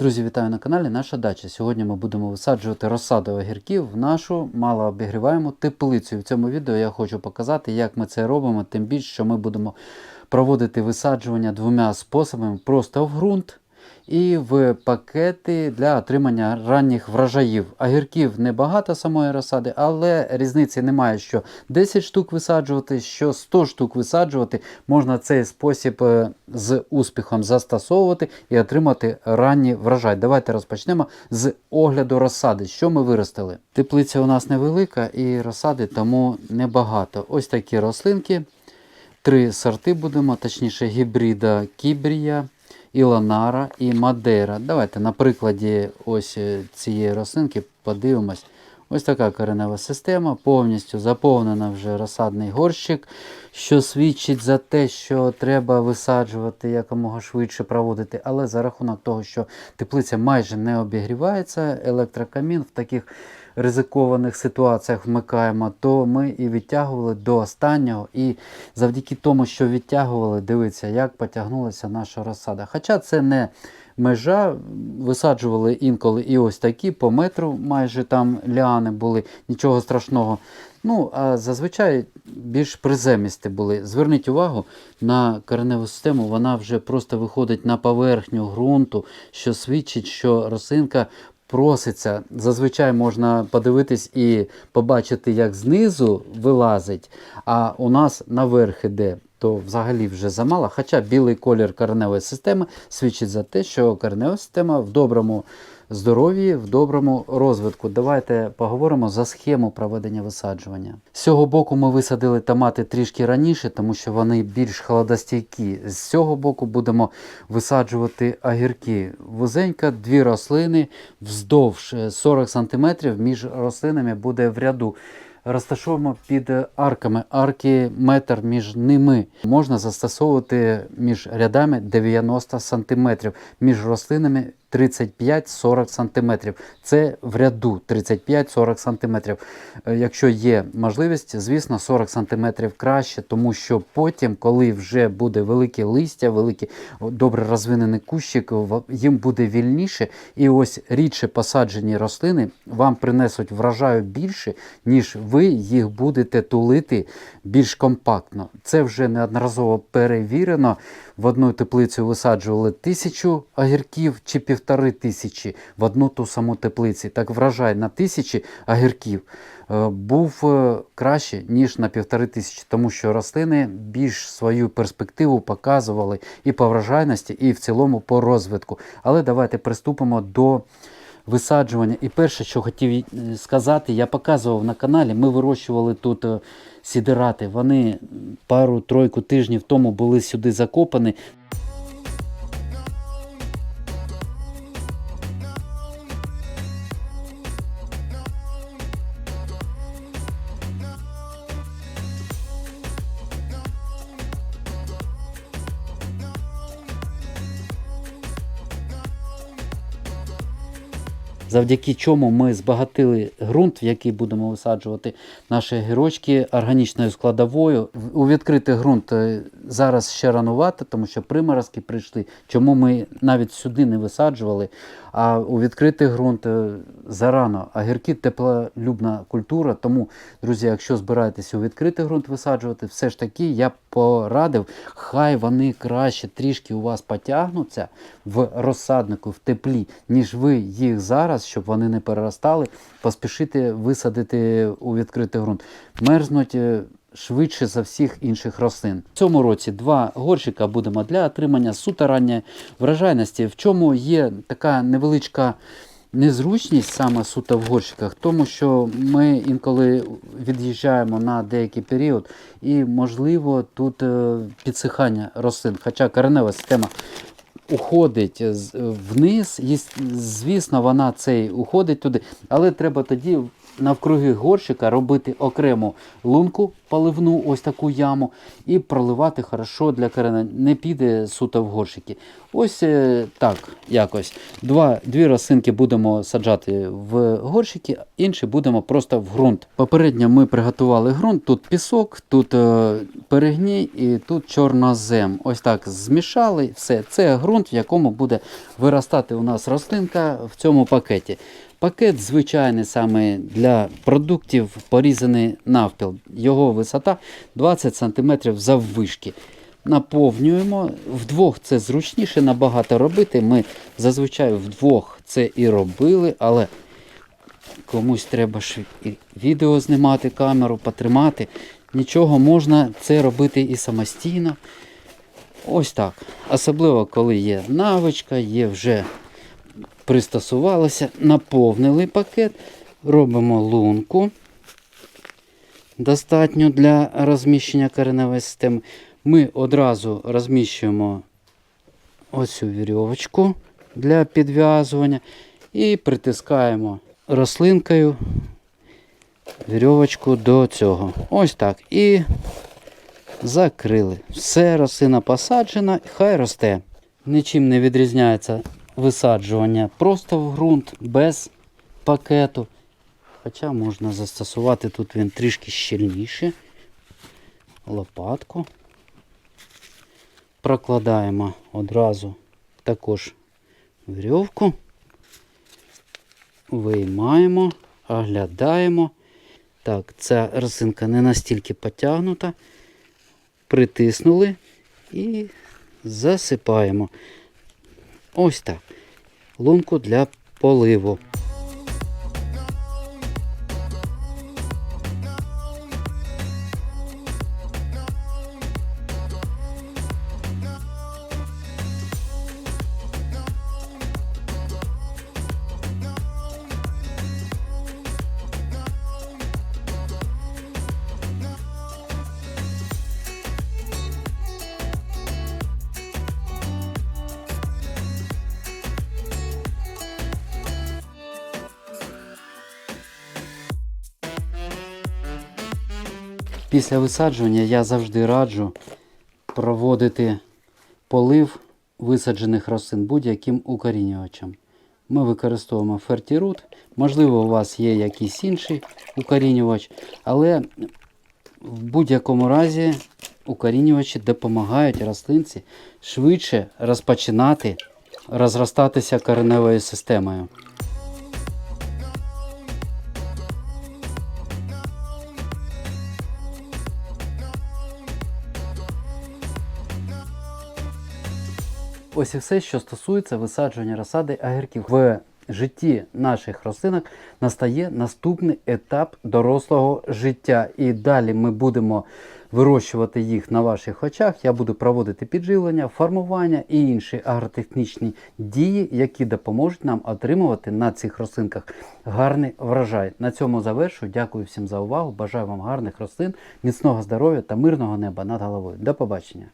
Друзі, вітаю на каналі Наша дача. Сьогодні ми будемо висаджувати розсаду огірків в нашу малообігріваємо теплицю. В цьому відео я хочу показати, як ми це робимо, тим більше, що ми будемо проводити висаджування двома способами: просто в ґрунт і в пакети для отримання ранніх врожаїв. Огірків небагато самої розсади, але різниці немає, що 10 штук висаджувати, що 100 штук висаджувати. Можна цей спосіб е, з успіхом застосовувати і отримати ранній врожай. Давайте розпочнемо з огляду розсади. Що ми виростили? Теплиця у нас невелика і розсади тому небагато. Ось такі рослинки. Три сорти будемо, точніше, гібрида Кібрія, Іланара і Мадейра. Давайте на прикладі ось е, цієї рослинки подивимось. Ось така коренева система, повністю заповнена вже розсадний горщик, що свідчить за те, що треба висаджувати якомога швидше проводити. Але за рахунок того, що теплиця майже не обігрівається, електрокамін в таких ризикованих ситуаціях вмикаємо, то ми і відтягували до останнього. І завдяки тому, що відтягували, дивіться, як потягнулася наша розсада. Хоча це не межа, висаджували інколи і ось такі по метру, майже там ліани були, нічого страшного. Ну, а зазвичай більш приземісті були. Зверніть увагу на кореневу систему, вона вже просто виходить на поверхню ґрунту, що свідчить, що рослинка проситься. Зазвичай можна подивитись і побачити, як знизу вилазить, а у нас наверх іде. То взагалі вже замало. Хоча білий колір кореневої системи свідчить за те, що коренева система в доброму здоров'ї, в доброму розвитку. Давайте поговоримо за схему проведення висаджування. З цього боку ми висадили томати трішки раніше, тому що вони більш холодостійкі. З цього боку будемо висаджувати огірки. Вузенька, дві рослини вздовж е, 40 см між рослинами буде в ряду. Розташовуємо під арками. Арки метр між ними. Можна застосовувати між рядами 90 см, між рослинами 35-40 см. Це в ряду 35-40 см. Е, Якщо є можливість, звісно, 40 см краще, тому що потім, коли вже буде велике листя, великий добре розвинений кущик, їм буде вільніше. І ось рідше посаджені рослини вам принесуть врожаю більше, ніж ви їх будете тулити більш компактно. Це вже неодноразово перевірено. В одну теплицю висаджували тисячу огірків чи півтори тисячі в одну ту саму теплицю. Так врожай на тисячі огірків е, був е, краще, ніж на півтори тисячі, тому що рослини більш свою перспективу показували і по врожайності, і в цілому по розвитку. Але давайте приступимо до висаджування. І перше, що хотів е, сказати, я показував на каналі, ми вирощували тут е, сідирати. Вони пару-тройку тижнів тому були сюди закопані. Завдяки чому ми збагатили ґрунт, в який будемо висаджувати наші гірочки органічною складовою. У відкритий ґрунт е, зараз ще ранувати, тому що приморозки прийшли. Чому ми навіть сюди не висаджували, а у відкритий ґрунт е, зарано. А гірки теплолюбна культура. Тому, друзі, якщо збираєтеся у відкритий ґрунт висаджувати, все ж таки я порадив, хай вони краще трішки у вас потягнуться в розсаднику, в теплі, ніж ви їх зараз, щоб вони не переростали, поспішити висадити у відкритий ґрунт. Мерзнуть е, швидше за всіх інших рослин. В цьому році два горщика будемо для отримання суто ранньої врожайності. В чому є така невеличка. Незручність саме суто в горщиках, тому що ми інколи від'їжджаємо на деякий період, і можливо тут е, підсихання рослин. Хоча коренева система уходить вниз, і, звісно, вона цей уходить туди, але треба тоді навкруги горщика робити окрему лунку поливну, ось таку яму, і проливати хорошо для корена. Не піде суто в горщики. Ось е, так якось. Два, дві рослинки будемо саджати в горщики, інші будемо просто в ґрунт. Попередньо ми приготували ґрунт. Тут пісок, тут е, перегній і тут чорнозем. Ось так змішали все. Це ґрунт, в якому буде виростати у нас рослинка в цьому пакеті. Пакет звичайний саме для продуктів порізаний навпіл. Його висота 20 см заввишки. Наповнюємо. Вдвох це зручніше набагато робити. Ми зазвичай вдвох це і робили, але комусь треба ж відео знімати, камеру, потримати. Нічого можна це робити і самостійно. Ось так. Особливо, коли є навичка, є вже пристосувалися, наповнили пакет, робимо лунку. Достатньо для розміщення кореневої системи. Ми одразу розміщуємо оцю вірьовочку для підв'язування і притискаємо рослинкою вірьовочку до цього. Ось так. І закрили. Все, рослина посаджена, хай росте. Нічим не відрізняється висаджування просто в ґрунт без пакету. Хоча можна застосувати тут він трішки щільніше. Лопатку. Прокладаємо одразу також вірьовку. Виймаємо, оглядаємо. Так, ця рослинка не настільки потягнута. Притиснули і засипаємо. Ось так. Лунку для поливу. Після висаджування я завжди раджу проводити полив висаджених рослин будь-яким укорінювачем. Ми використовуємо фертірут. Можливо, у вас є якийсь інший укорінювач, але в будь-якому разі укорінювачі допомагають рослинці швидше розпочинати розростатися кореневою системою. Ось і все, що стосується висаджування розсади огірків. В житті наших рослинок настає наступний етап дорослого життя. І далі ми будемо вирощувати їх на ваших очах. Я буду проводити підживлення, формування і інші агротехнічні дії, які допоможуть нам отримувати на цих рослинках гарний врожай. На цьому завершую. Дякую всім за увагу. Бажаю вам гарних рослин, міцного здоров'я та мирного неба над головою. До побачення!